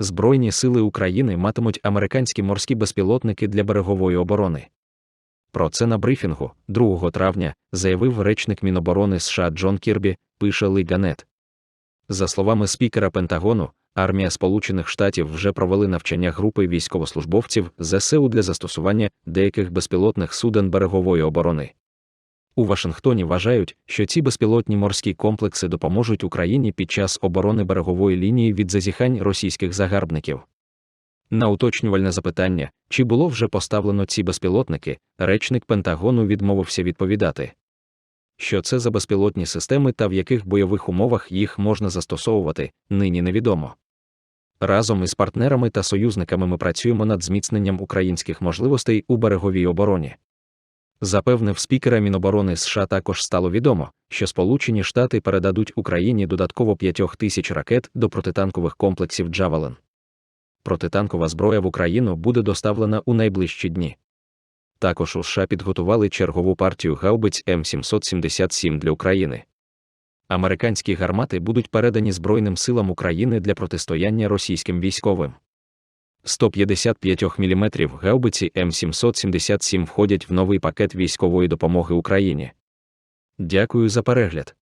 Збройні сили України матимуть американські морські безпілотники для берегової оборони. Про це на брифінгу 2 травня заявив речник Міноборони США Джон Кірбі, пише Лиганет. За словами спікера Пентагону, армія Сполучених Штатів вже провели навчання групи військовослужбовців ЗСУ для застосування деяких безпілотних суден берегової оборони. У Вашингтоні вважають, що ці безпілотні морські комплекси допоможуть Україні під час оборони берегової лінії від зазіхань російських загарбників. На уточнювальне запитання, чи було вже поставлено ці безпілотники, речник Пентагону відмовився відповідати. Що це за безпілотні системи та в яких бойових умовах їх можна застосовувати, нині невідомо. Разом із партнерами та союзниками ми працюємо над зміцненням українських можливостей у береговій обороні. Запевнив спікера Міноборони США також стало відомо, що Сполучені Штати передадуть Україні додатково 5 тисяч ракет до протитанкових комплексів Джавелин. Протитанкова зброя в Україну буде доставлена у найближчі дні. Також у США підготували чергову партію гаубиць М777 для України. Американські гармати будуть передані Збройним силам України для протистояння російським військовим. 155 мм гаубиці М777 входять в новий пакет військової допомоги Україні. Дякую за перегляд.